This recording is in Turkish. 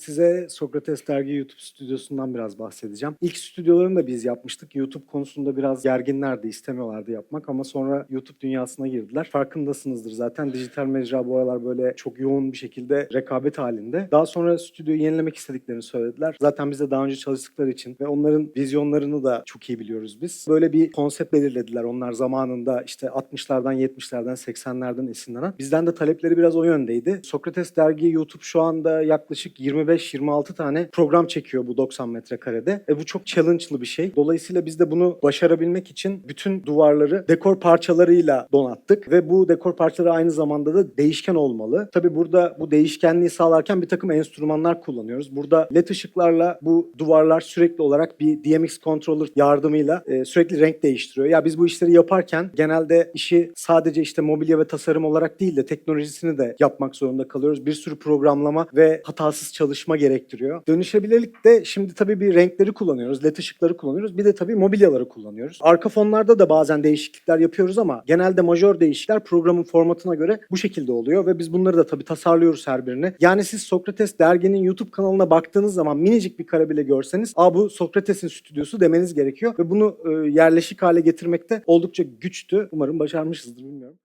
Size Sokrates Dergi YouTube stüdyosundan biraz bahsedeceğim. İlk stüdyolarını da biz yapmıştık. YouTube konusunda biraz gerginlerdi, istemiyorlardı yapmak ama sonra YouTube dünyasına girdiler. Farkındasınızdır zaten dijital mecra bu aralar böyle çok yoğun bir şekilde rekabet halinde. Daha sonra stüdyoyu yenilemek istediklerini söylediler. Zaten biz de daha önce çalıştıkları için ve onların vizyonlarını da çok iyi biliyoruz biz. Böyle bir konsept belirlediler onlar zamanında işte 60'lardan, 70'lerden, 80'lerden esinlenen. Bizden de talepleri biraz o yöndeydi. Sokrates Dergi YouTube şu anda yaklaşık 25-26 tane program çekiyor bu 90 metrekarede. E bu çok challenge'lı bir şey. Dolayısıyla biz de bunu başarabilmek için bütün duvarları dekor parçalarıyla donattık ve bu dekor parçaları aynı zamanda da değişken olmalı. Tabii burada bu değişkenliği sağlarken bir takım enstrümanlar kullanıyoruz. Burada led ışıklarla bu duvarlar sürekli olarak bir DMX controller yardımıyla e, sürekli renk değiştiriyor. Ya biz bu işleri yaparken genelde işi sadece işte mobilya ve tasarım olarak değil de teknolojisini de yapmak zorunda kalıyoruz. Bir sürü programlama ve hatasız çalışma gerektiriyor. Dönüşebilirlik de şimdi tabii bir renkleri kullanıyoruz, led ışıkları kullanıyoruz. Bir de tabii mobilyaları kullanıyoruz. Arka fonlarda da bazen değişiklikler yapıyoruz ama genelde majör değişiklikler programın formatına göre bu şekilde oluyor ve biz bunları da tabii tasarlıyoruz her birini. Yani siz Sokrates derginin YouTube kanalına baktığınız zaman minicik bir kare bile görseniz Aa bu Sokrates'in stüdyosu demeniz gerekiyor ve bunu e, yerleşik hale getirmekte oldukça güçtü. Umarım başarmışızdır bilmiyorum.